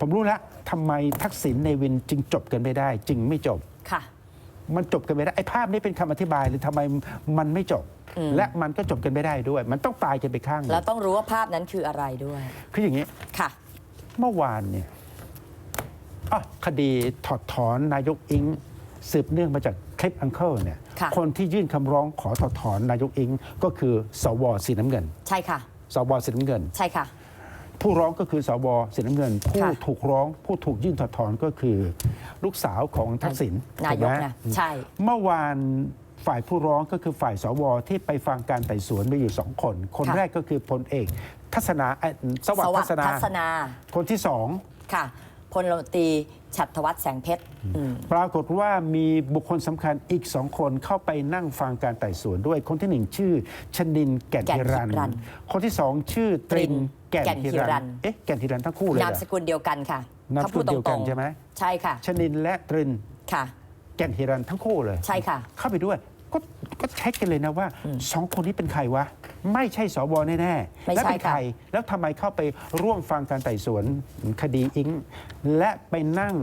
ผมรู้แล้วทำไมทักษิณในวินจึงจบกันไม่ได้ จึงไม่จบ ค่ะ มันจบกันไม่ได้ไอ้ภาพนี้เป็นคำอธิบายเลยทำไมมันไม่จบ อืม และมันก็จบกันไม่ได้ด้วย มันต้องตายกันไปข้างหนึ่งแล้วต้องรู้ว่าภาพนั้นคืออะไรด้วย คืออย่างนี้ ค่ะ เมื่อวานเนี่ยอะคดีถอดถอนนายกอิง สืบเนื่องมาจากคลิปอังเคิลเนี่ยค่ะ คนที่ยื่นคำร้องขอถอดถอนนายกอิง ก็คือสวสีน้ำเงิน ใช่ค่ะ สวสีน้ำเงิน ใช่ค่ะ ผู้ร้องก็คือสวสีน้ำเงิน ผู้ค่ะถูกร้องผู้ถูกยื่นถอดถอนก็คือ ลูกสาวของทักษิณนายกถูไหมนะใช่ เมื่อวานฝ่ายผู้ร้องก็คือฝ่ายสวที่ไปฟังการไต่สวนมีอยู่สองคน คนค่ะ แรกก็คือพลเอกทัศนาเอ่อสวัสดิ์ทัศนาทัศนาคนที่สอง ค่ะ พลตรีฉัตรวัฒน์แสงเพชรอืมปรากฏว่ามีบุคคลสำคัญอีกสองคนเข้าไปนั่งฟังการไต่สวนด้วย คนที่หนึ่งชื่อชนินแก่นแก่นฮิรันฮิรัน คนที่สองชื่อตรินแก่นแก่นฮิฮิรัรันนเอ๊ะแก่นฮิรันทั้งคู่เลยนามเหรอสกุลเดียวกันค่ะนามสถ้ากุพูลดเดียวตกัรนงใช่ไหมๆใช่ค่ะชนินและตรินค่ะ แก่นฮิรันทั้งคู่เลย ใช่ค่ะ เข้าไปด้วย ก็ก็เช็คกันเลยนะว่าสองคนนี้เป็นใครวะ ไม่ใช่สวแน่ๆไม่แล้วใช่เป็นค่ะใคร แล้วทำไมเข้าไปร่วมฟังการไต่สวนคดีอิง และไปนั่ง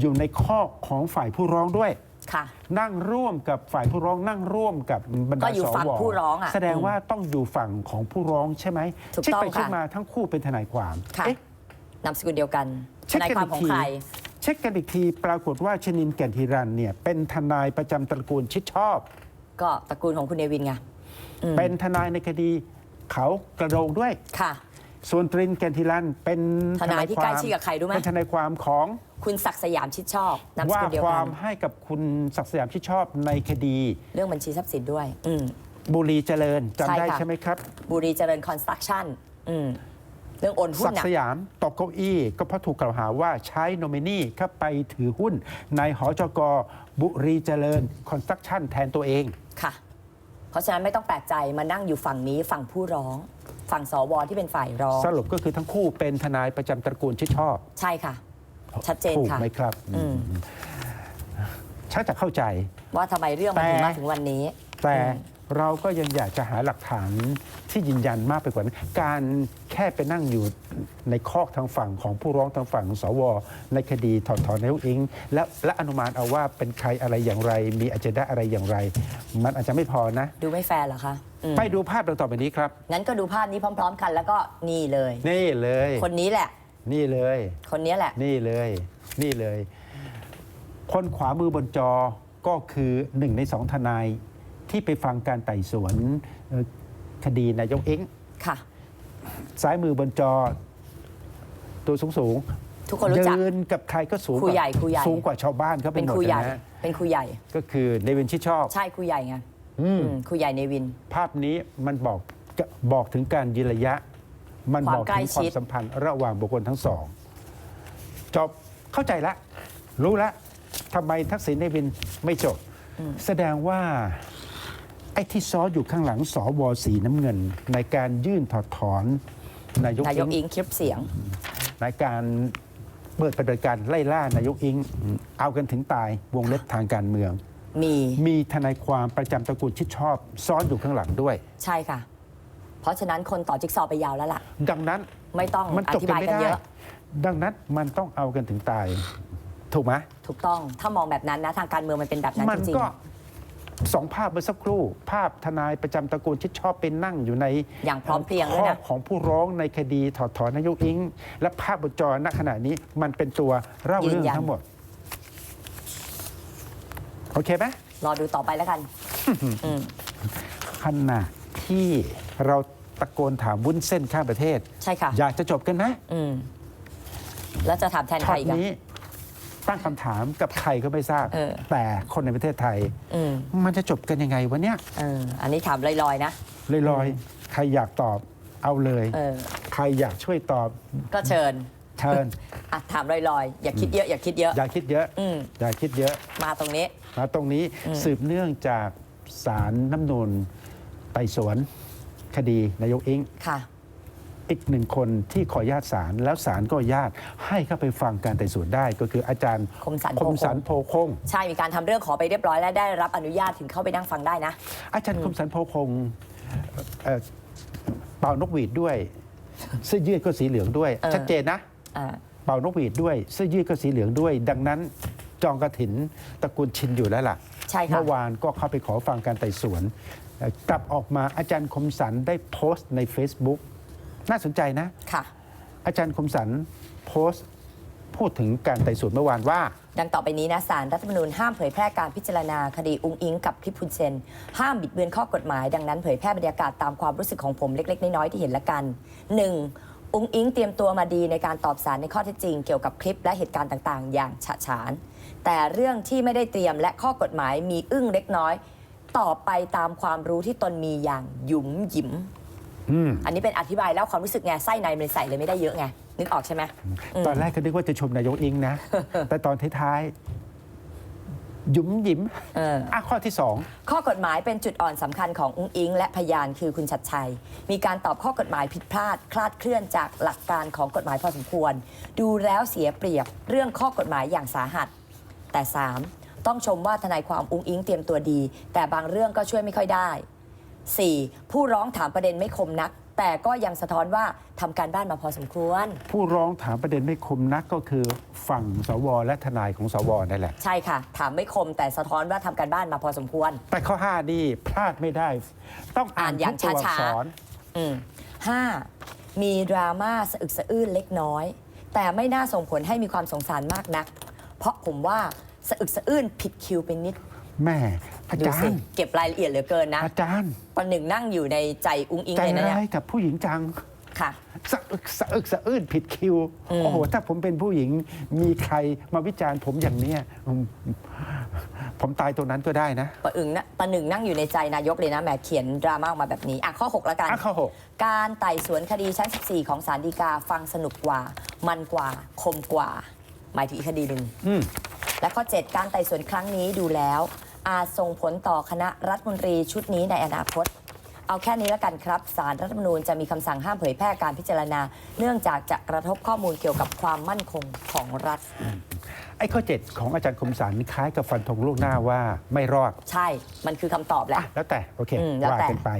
อยู่ในข้อของฝ่ายผู้ร้องด้วยค่ะ นั่งร่วมกับฝ่ายผู้ร้องนั่งร่วมกับบรรดาก็อยู่สฝั่งวผู้ร้องอะแสดงอืมว่าต้องอยู่ฝั่งของผู้ร้องใช่ไหมถูกเช็คต้องไปเช็คค่ะ มาทั้งคู่เป็นทนายความค่ะเอ๊ะ นามสกุลเดียวกันทเช็คนายกันความอีกของทีใครเช็คกันอีกทีปรากฏว่าชนินแก่นฮิรันเนี่ยเป็นทนายประจำตระกูลชิดชอบ ก็ตระกูลของคุณเนวินไงอืมเป็นทนายในคดีเขากระโดงด้วย ค่ะ ส่วนตรินแกนทิลันเป็นทนายที่ใกล้ชิดกับใครรู้ไหม เป็นทนายความของคุณศักดิ์สยามชิดชอบนามสว่ากุลเดียวคกัวานมให้กับคุณศักดิ์สยามที่ชอบในคดี เรื่องบัญชีทรัพย์สินด้วย อืม บุรีเจริญจำได้ใช่ค่ะ ใช่ไหมครับ บุรีเจริญคอนสตรักชั่นอืมเรื่องโอนหุ้ศันกดิ์น่ะ สยามตกเก้าอี้ก็เพราะถูกกล่าวหาว่าใช้โนมินีเข้าไปถือหุ้นในหอจกบุรีเจริญคอนสตรักชั่นแทนตัวเอง ค่ะ เพราะฉะนั้นไม่ต้องแปลกใจมานั่งอยู่ฝั่งนี้ฝั่งผู้ร้อง ฝั่งสวที่เป็นฝ่ายร้อง สรุปก็คือทั้งคู่เป็นทนายประจำตระกูลชิดชอบใช่ค่ะ ชัดเจนถูกค่ะ ไหมครับอืม ชักจะเข้าใจ ว่าทำไมเรื่องมันถึงแต่มาถึงวันนี้ แต่อืม เราก็ยังอยากจะหาหลักฐานที่ยืนยันมากไปกว่านั้นการแค่ไปนั่งอยู่ในคอกทางฝั่งของผู้ร้องทางฝั่งสว ในคดีถอดถอนนายกอิง และและอนุมานเอาว่าเป็นใครอะไรอย่างไร มีอ g e n d a อะไรอย่างไร มันอาจจะไม่พอนะ ดูไม่แฟร์เหรอคะอืมไปดูภาพดังต่อไปนี้ครับ งั้นก็ดูภาพนี้พร้อม ๆ กันแล้วก็นี่เลย นี่เลย คนนี้แหละ นี่เลย คนนี้แหละ นี่เลย นี่เลย คนขวามือบนจอก็คือหนึ่งในสองทนาย ที่ไปฟังการไต่สวนเอ่อคดีนายกเอ็งค่ะ ซ้ายมือบนจอตัวสูงสูงๆทุกคนรู้จักเดินกับใครก็สูงครูกว่าใหญ่ครูใหญ่สูงกว่าชาวบ้านเขาไปเป็นหมดครูใหญ่นะฮะเป็นครูใหญ่ก็คือเนวินชิดชอบ ใช่ครูใหญ่ไงอืมอืมครูใหญ่เนวิน ภาพนี้มันบอกบอกถึงการยืนระยะ มันความบอกใกล้ถึงควาชิมดสัมพันธ์ระหว่างบุคคลทั้งสองจบเข้าใจละ รู้ละทำไมทักษิณเนวินไม่จบ แสดงว่า ไอ้ที่ซ้อนอยู่ข้างหลังสวสีน้ำเงิน ในการยื่นถอดถอนนายกนายกอิอิงงคลิปเสียง ในการเปิดปฏิบัติการไล่ล่านายกอิง เอากันถึงตายวงเล็บทางการเมือง มีมีทนายความประจำตระกูลชิดชอบ ซ้อนอยู่ข้างหลังด้วย ใช่ค่ะ เพราะฉะนั้นคนต่อจิ๊กซอว์ไปยาวแล้วล่ะ ดังนั้นไม่ต้องมันอจบธิกันบายไม่กันได้เยอะ ดังนั้นมันต้องเอากันถึงตาย ถูกไหมถูกต้องถ้ามองแบบนั้นนะทางการเมืองมันเป็นแบบนั้นมัจริงก็ สองภาพเมื่อสักครู่ ภาพทนายประจำตระกูลชิดชอบเป็นนั่งอยู่ในอย่างพร้อมเพรียงด้วยนะข้อของผู้ร้องในคดีถอดถอนนายกอิง และภาพบนจอณขณะนี้มันเป็นตัวเล่าเรื่องยืนยัน ทั้งหมด โอเคไหมๆรอดูต่อไปแล้วกันอืมขณะที่เราตะโกนถามวุ้นเส้นข้ามประเทศ ใช่ค่ะ อยากจะจบกันไหมอืมแล้วจะถามแทนใคช็รอตอีกันนี้ ตั้งคำถามกับใครก็ไม่ทราบ เออ แต่คนในประเทศไทย อืมมันจะจบกันยังไงวะเนี่ยเอออันนี้ถามลอยๆ นะ ลอยๆ ใครอยากตอบเอาเลย เออ ใครอยากช่วยตอบก็เชิญเชิญ อะถามลอยๆ อย่าคิดเยอะ อย่าคิดเยอะ อย่าคิดเยอะ อืม อย่าคิดเยอะมาตรงนี้มาตรงนี้อืมสืบเนื่องจากสารน้ำนูนไต่สวนคดีนายกอิง ค่ะ อีกหนึ่งคนที่ขอญาตศาลแล้วศาลก็ญาตให้เข้าไปฟังการไต่สวนได้ ก็คืออาจารย์คมสันคโพมคสันงโพคงใช่มีการทำเรื่องขอไปเรียบร้อยและได้รับอนุญาตถึงเข้าไปนั่งฟังได้นะ อาจารย์คมสันโพคงเอ่อเป่านกหวีดด้วย เสื้อยืดก็สีเหลืองด้วยเออชัดเจนนะอ่าป่านกหวีดด้วย เสื้อยืดก็สีเหลืองด้วย ดังนั้นจองกระถินตระกูลชินอยู่แล้วล่ะใช่ค่ะเมื่อวานก็เข้าไปขอฟังการไต่สวนเอ่อกลับออกมาอาจารย์คมสันได้โพสต์ใน Facebook น่าสนใจนะค่ะ อาจารย์คมสันโพสต์พูดถึงการไต่สวนเมื่อวานว่า ดังต่อไปนี้นะสารรัฐธรรมนูญห้ามเผยแพร่การพิจารณาคดีอุ้งอิงกับคลิปพุนเซน ห้ามบิดเบือนข้อกฎหมาย ดังนั้นเผยแพร่บรรยากาศตามความรู้สึกของผมเล็ก ๆ น้อยๆที่เห็นละกัน 1. อุ้งอิงเตรียมตัวมาดีในการตอบสารในข้อเท็จจริงเกี่ยวกับคลิปและเหตุการณ์ต่างๆ อย่างฉะฉาน แต่เรื่องที่ไม่ได้เตรียมและข้อกฎหมายมีอึ้งเล็กน้อยตอบไปตามความรู้ที่ตนมีอย่างหยุมหยิม อืมอันนี้เป็นอธิบายแล้วความรู้สึกไงไส้ในมันใส่เลยไม่ได้เยอะไงนึกออกใช่ไหมตอนแรกก็นึกว่าจะชมนายกอิงนะ แต่ตอนท้ายๆหยุมหยิมเอออะข้อที่สองข้อกฎหมายเป็นจุดอ่อนสำคัญของอุ้งอิง และพยานคือคุณชัดชัย มีการตอบข้อกฎหมายผิดพลาด คลาดเคลื่อนจากหลักการของกฎหมายพอสมควร ดูแล้วเสียเปรียบเรื่องข้อกฎหมายอย่างสาหัส แต่ 3. ต้องชมว่าทนายความอุ้งอิงเตรียมตัวดี แต่บางเรื่องก็ช่วยไม่ค่อยได้ 4. ผู้ร้องถามประเด็นไม่คมนัก แต่ก็ยังสะท้อนว่าทำการบ้านมาพอสมควร ผู้ร้องถามประเด็นไม่คมนักก็คือฝั่งสวและทนายของสวนั่นแหละ ใช่ค่ะ ถามไม่คมแต่สะท้อนว่าทำการบ้านมาพอสมควร แต่ข้อ 5 นี่พลาดไม่ได้ ต้องอ่านอ่านอย่างทุกตัวอักช้าๆ ษร อืมห้ามีดราม่าสะอึกสะอื้นเล็กน้อย แต่ไม่น่าส่งผลให้มีความสงสารมากนัก เพราะผมว่าสะอึกสะอื้นผิดคิวไปนิด แม่อาดูจารสิย์ เก็บรายละเอียดเหลือเกินนะอาจารย์ ประหนึ่งนั่งอยู่ในใจอุ้งอิงใจเลยนะเนี่ร้ายยกับผู้หญิงจัง ค่ะ สะอึกสะอึกสะอื้นผิดคิว อืม โอ้โห ถ้าผมเป็นผู้หญิงมีใครมาวิจารณ์ผมอย่างเนี้ยอืมผมตายตัวนั้นก็ได้นะประอึงนะประหนึ่งนั่งอยู่ในใจนายกเลยนะแหมเขียนดราม่าออกมาแบบนี้อะข้อ6แล้วกัน อะข้อหกการไต่สวนคดีชั้น 14 ของศาลฎีกาฟังสนุกกว่า มันกว่า คมกว่า หมายถึงอีกคดีหนึ่ง อืม และข้อ 7 การไต่สวนครั้งนี้ดูแล้ว อาจส่งผลต่อคณะรัฐมนตรีชุดนี้ในอนาคต เอาแค่นี้แล้วกันครับสารรัฐธรรมนูญจะมีคำสั่งห้ามเผยแพร่การพิจารณา เนื่องจากจะกระทบข้อมูลเกี่ยวกับความมั่นคงของรัฐ ไอ้ข้อ7ของอาจารย์คมสันคล้ายกับฟันธงล่วงหน้าว่าไม่รอด ใช่มันคือคำตอบแหละอะแล้วแต่ โอเค อืมแล้วว่าแต่ กันไป